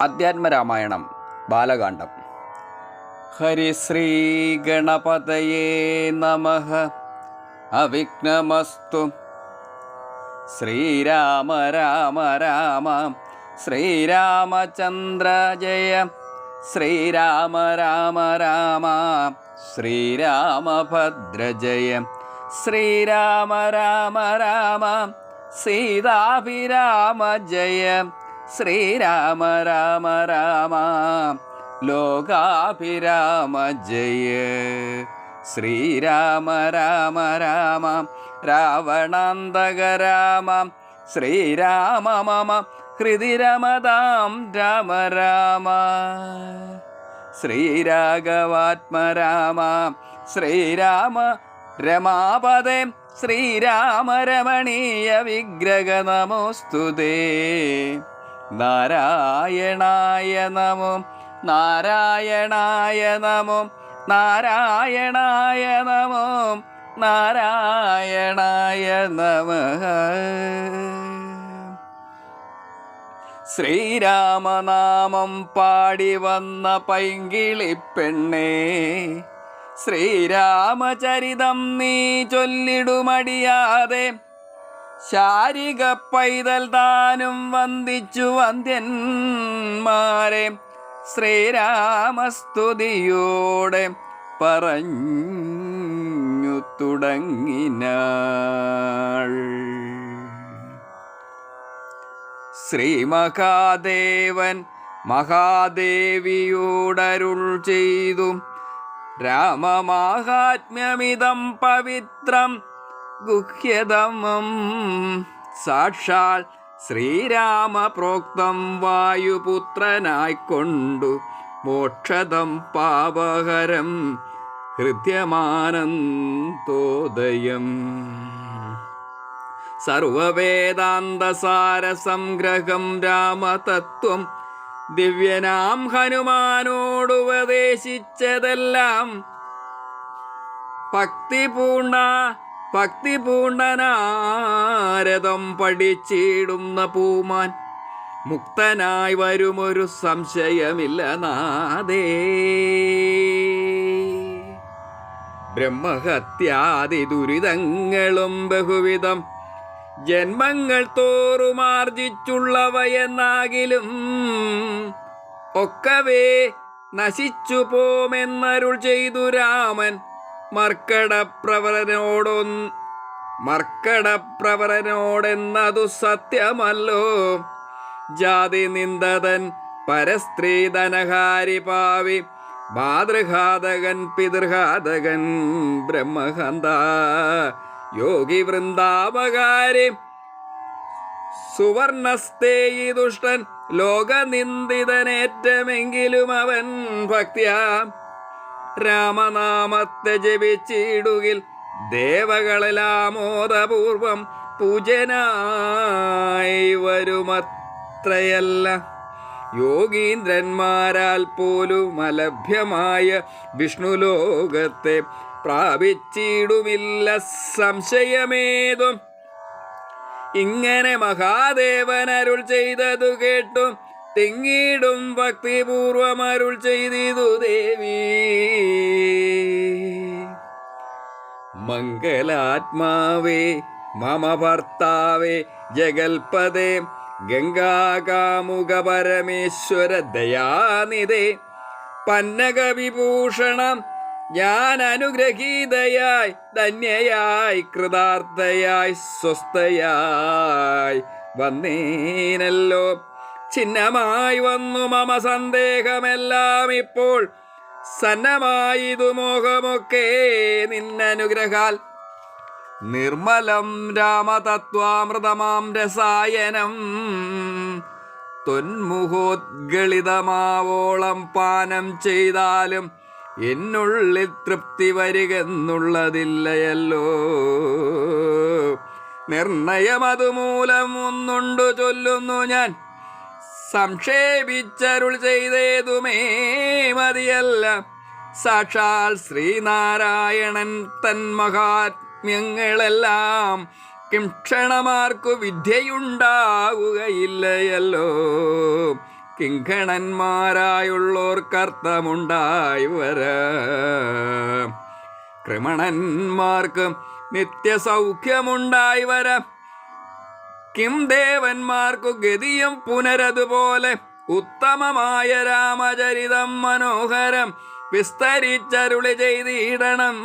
അധ്യാത്മരാമായണം ബാലകാണ്ഡം ഹരിശ്രീ ഗണപതയേ നമ. അവിഘ്നമസ്തു. ശ്രീരാമ രാമ രാമ ശ്രീരാമചന്ദ്ര ജയ. ശ്രീരാമ രാമ രാമ ശ്രീരാമഭദ്രജയ ശ്രീരാമ രാമ രാമ. സീതാഭിരാമ ജയ. ശ്രീരാമ രാമ രാമ. ലോകാഭിരാമ ജയ. ശ്രീരാമ രാമ രാമ. രാവണാന്തക രാമ. ശ്രീരാമ മമ. ഹൃദിരമതാം രാമ രാമ. ശ്രീരാഘവാത്മ രാമ. ശ്രീരാമ രമാപദേ ശ്രീരാമ രമണീയ വിഗ്രഹ നമോസ്തുതേ. നാരായണായ നമോ നാരായണായ നമോ നാരായണായ നമോ നാരായണായ നമ. ശ്രീരാമനാമം പാടി വന്ന പൈങ്കിളി പെണ്ണേ ശ്രീരാമചരിതം നീ ചൊല്ലിടുമടിയാതെ ശാരിക പൈതൽ താനും വന്ദിച്ചു വന്ധ്യന്മാരെ ശ്രീരാമസ്തുതിയോടെ പറഞ്ഞു തുടങ്ങിനാൾ. ശ്രീമഹാദേവൻ മഹാദേവിയോടരുൾ ചെയ്തു. രാമമാഹാത്മ്യമിതം പവിത്രം ഗുഹ്യതമം സാക്ഷാൽ ശ്രീരാമ പ്രോക്തം വായുപുത്രനായിക്കൊണ്ടു. മോക്ഷതം പാപഹരം ഹൃദ്യമാനന്തോദയം. സർവവേദാന്തസാരസംഗ്രഹം രാമതത്വം ദിവ്യനാം ഹനുമാനോടുപദേശിച്ചതെല്ലാം ഭക്തിപൂർണ ഭക്തിപൂർണനാരദം പഠിച്ചിടുന്ന പൂമാൻ മുക്തനായി വരുമൊരു സംശയമില്ല നാദേ. ബ്രഹ്മഹത്യാദി ദുരിതങ്ങളും ബഹുവിധം ജന്മങ്ങൾ തോറുമാർജിച്ചുള്ളവയെന്നാകിലും ഒക്കവേ നശിച്ചു പോമെന്നരുൾ ചെയ്തു രാമൻ മർക്കടപ്രവരനോടൊന്ന് മർക്കടപ്രവരനോടെന്നതു സത്യമല്ലോ. ജാതി നിന്ദതൻ പരസ്ത്രീ ധനഹാരി പാവി മാതൃഘാതകൻ പിതൃഘാതകൻ ബ്രഹ്മഹന്ത. യോഗി വൃന്ദാപകാരി സുവർണസ്തേയി ദുഷ്ടൻ ലോകനിന്ദിതനേറ്റമെങ്കിലും അവൻ ഭക്തിയാ രാമനാമത്തെ ജപിച്ചിടുകിൽ ദേവകളെല്ലാമോദപൂർവം പൂജനായി വരുമത്രയല്ല. യോഗീന്ദ്രന്മാരാൽ പോലും അലഭ്യമായ വിഷ്ണുലോകത്തെ പ്രാപിച്ചിടുമില്ല സംശയമേതും. ഇങ്ങനെ മഹാദേവൻ അരുൾ ചെയ്തതു കേട്ടു തിങ്ങിടും ഭക്തിപൂർവം അരുൾ ചെയ്തിതു ദേവി. മംഗലാത്മാവേ മമ ഭർത്താവേ ജഗൽപദേ ഗംഗാകാമുക പരമേശ്വര ദയാനിതേ പന്നകവിഭൂഷണം ഞാൻ അനുഗ്രഹീതയായി ധന്യയായി കൃതാർത്ഥയായി സ്വസ്ഥയായി വന്നേനല്ലോ. ചിഹ്നമായി വന്നു മമ സന്ദേഹമെല്ലാം ഇപ്പോൾ. സന്നമായിതു മോഹമൊക്കെ നിന്നനുഗ്രഹാൽ. നിർമ്മലം രാമതത്വാമൃതമാം രസായനം. തൊന്മുഖോദ്ഗളിതമാവോളം പാനം ചെയ്താലും എന്നുള്ളിൽ തൃപ്തി വരികെന്നുള്ളതില്ലയല്ലോ. നിർണയം അതുമൂലം ഒന്നുണ്ടു ചൊല്ലുന്നു ഞാൻ. സംക്ഷേപിച്ചരുൾ ചെയ്തേതുമേ മതിയല്ല. സാക്ഷാൽ ശ്രീനാരായണൻ തൻ മഹാത്മ്യങ്ങളെല്ലാം കിംക്ഷണമാർക്കു വിദ്യയുണ്ടാവുകയില്ലയല്ലോ. കിങ്കണന്മാരായുള്ളോർക്കർത്ഥമുണ്ടായി വര. കൃമണന്മാർക്ക് നിത്യസൗഖ്യമുണ്ടായി വര. കിം ദേവന്മാർക്കു ഗതിയും പുനരതുപോലെ ഉത്തമമായ രാമചരിതം മനോഹരം വിസ്തരിച്ചരുളി ചെയ്തിടണം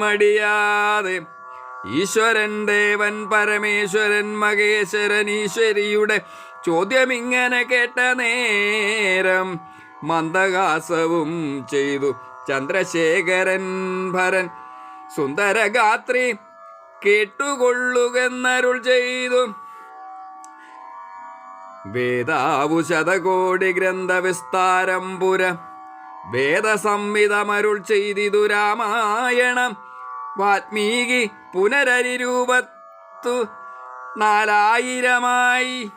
മടിയാതെ. ഈശ്വരൻ ദേവൻ പരമേശ്വരൻ മകേശ്വരൻ ഈശ്വരിയുടെ ചോദ്യം ഇങ്ങനെ കേട്ട നേരം മന്ദഹാസവും ചെയ്തു. ചന്ദ്രശേഖരൻ ഭരൻ സുന്ദരഗാത്രി കേട്ടുകൊള്ളുകെന്നരുൾ ചെയ്തു. വേദാവു ശതകോടി ഗ്രന്ഥവിസ്താരം പുര വേദസംഹിതമരുൾ ചെയ്തിതു രാമായണം. വാത്മീകി പുനരരിരൂപത്തു നാലായിരമായി.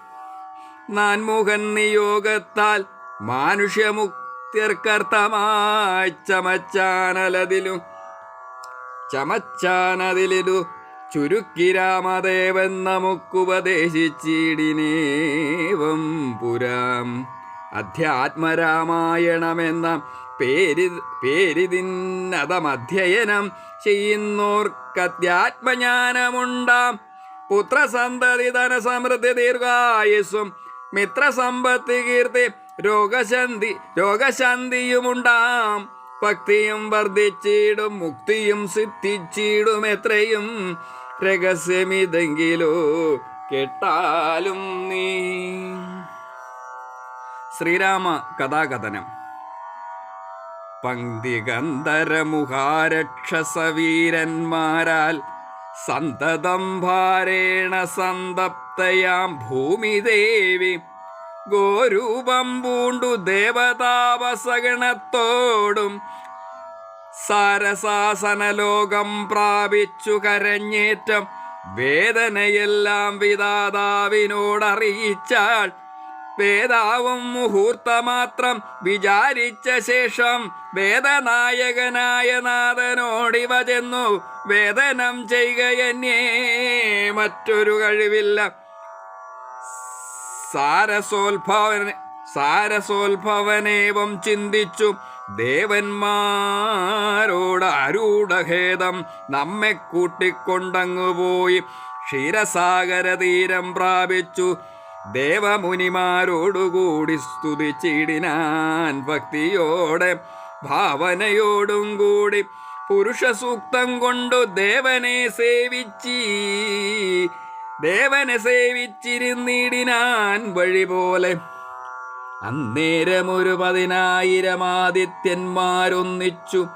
നാൻമുഖൻ നിയോഗത്താൽ മാനുഷ്യമുക്തിർക്കർത്ഥമായി ചമച്ചാനലതിലു ചമച്ചാനതിലിതു ചുരുക്കി രാമദേവൻ നമുക്കുപദേശിച്ചിടിനേവം പുരാം. അധ്യാത്മരാമായണമെന്ന പേരി പേരിതിന്നതമധ്യയനം ചെയ്യുന്നോർക്കധ്യാത്മജ്ഞാനമുണ്ടാം പുത്രസന്തതി ധനസമൃദ്ധി ദീർഘായുസ്സും മിത്രസമ്പത്തി കീർത്തി രോഗശാന്തി രോഗശാന്തിയുമുണ്ടാം. ഭക്തിയും വർദ്ധിച്ചിടും മുക്തിയും സിദ്ധിച്ചിടും എത്രയും രഹസ്യമിതെങ്കിലോ കേട്ടാലും നീ. ശ്രീരാമ കഥാകഥനം. പങ്ക്തികന്ധരമുഖാരക്ഷസവീരന്മാരാൽ സന്തതം ഭാരേണ സന്തപ്തയാം ഭൂമിദേവി ഗോരൂപം പൂണ്ടു ദേവതാവസഗണത്തോടും സാരസാസനലോകം പ്രാപിച്ചു കരഞ്ഞേറ്റം വേദനയെല്ലാം വിധാതാവിനോടറിയിച്ചാൾ വേദാവും മുഹൂർത്തമാത്രം വിചാരിച്ച ശേഷം വേദനായകനായ നാഥനോടിവ ചെന്നു വേദനം ചെയ്യുകയെന്നേ മറ്റൊരു കഴിവില്ല. സാരസോത്ഭവന സാരസോത്ഭവനേവം ചിന്തിച്ചു ദേവന്മാരോട് അരൂഢഖേദം നമ്മെ കൂട്ടിക്കൊണ്ടങ്ങുപോയി ക്ഷീരസാഗര തീരം പ്രാപിച്ചു. ദേവമുനിമാരോടുകൂടി സ്തുതിച്ചിടിനാൻ ഭക്തിയോടെ ഭാവനയോടും കൂടി പുരുഷസൂക്തം കൊണ്ടു ദേവനെ സേവിച്ചീ. ദേവനെ സേവിച്ചിരുന്നിടിനാൻ വഴി പോലെ അന്നേരമൊരു പതിനായിരം ആദിത്യന്മാരൊന്നിച്ചു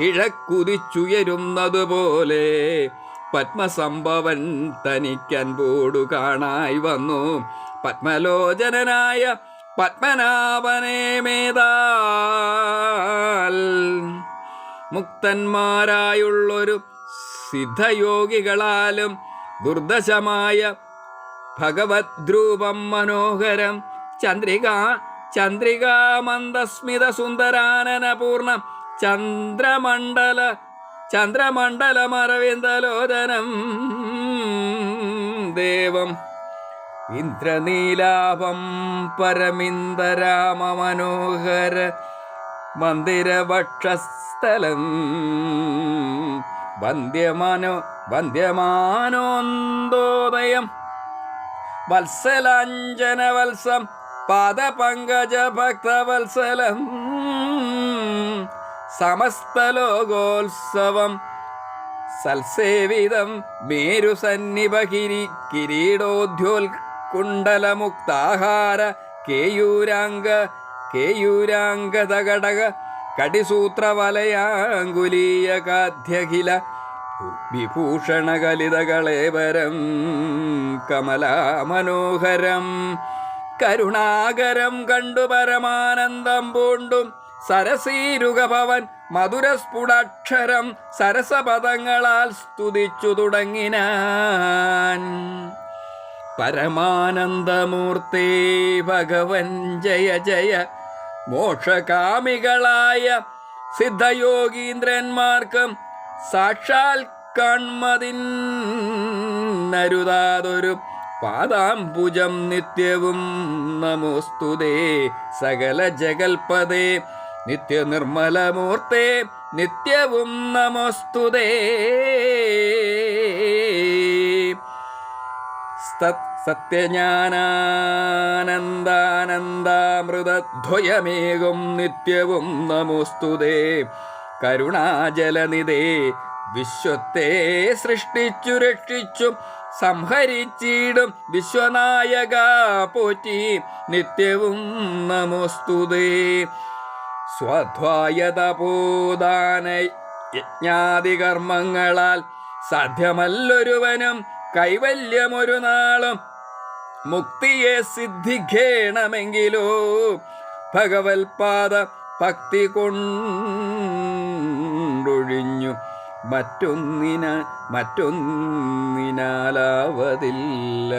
കിഴക്കുതിച്ചുയരുന്നതുപോലെ പത്മസംഭവൻ തനിക്കൻപോടു കാണായി വന്നു. പത്മലോചനനായ പത്മനാഭനെ മേതാൽ. മുക്തന്മാരായുള്ളൊരു സിദ്ധയോഗികളാലും ദുർദശമായ ഭഗവദ്രൂപം മനോഹരം. ചന്ദ്രിക ചന്ദ്രികാമന്ദസ്മിത സുന്ദരാനനപൂർണം ചന്ദ്രമണ്ഡല ചന്ദ്രമണ്ഡലമരവിന്ദലോചനം ദേവം ഇന്ദ്രനീലാഭം പരമിന്ദരാമ മനോഹര മന്ദിരവക്ഷസ്ഥലം വന്ധ്യമാനോ വന്ധ്യമാനോന്തോദയം വത്സലാഞ്ജന വത്സം പാദപങ്കജ ഭക്തവത്സലം സമസ്തലോകോത്സവം സൽസേവിതം മേരുസന്നിഭകിരി കിരീടോദ്യോൽകുണ്ടലമുക്താഹാര കേയൂരാംഗ കേയൂരാംഗതകടക കടിസൂത്രവലയാങ്കുലീയകാധ്യഖില വിഭൂഷണകലിതകളേവരം കമലാമനോഹരം കരുണാകരം കണ്ടു പരമാനന്ദം പൂണ്ടും സരസീരുഗഭവൻ മധുരസ്ഫുടാക്ഷരം സരസപദങ്ങളാൽ സ്തുതിച്ചു തുടങ്ങിനാൻ. പരമാനന്ദമൂർത്തി ഭഗവൻ ജയ ജയ മോക്ഷകാമികളായ സിദ്ധയോഗീന്ദ്രന്മാർക്കും സാക്ഷാൽ പാദാം പാദാംബുജം നിത്യവും നമോസ്തുതേ സകല ജഗൽപദേ നിത്യ നിത്യനിർമ്മലമൂർത്തേ നിത്യവും നമോസ്തുതേ സത് സത്യജ്ഞാനാനന്ദാനന്ദാമൃതദ്വയമേകും നിത്യവും നമോസ്തുതേ കരുണാജലനിധേ വിശ്വത്തെ സൃഷ്ടിച്ചു രക്ഷിച്ചു സംഹരിച്ചിടും വിശ്വനായക പോറ്റി. നിത്യവും നമോസ്തുതേ. സ്വധ്വായതപോദാന യജ്ഞാതികർമ്മങ്ങളാൽ സാധ്യമല്ലൊരുവനും കൈവല്യമൊരു നാളും. മുക്തിയെ സിദ്ധിക്കേണമെങ്കിലോ ഭഗവത്പാദ ഭക്തി കൊണ്ടൊഴിഞ്ഞു മറ്റൊന്നിന മറ്റൊന്നിനാലാവതില്ല.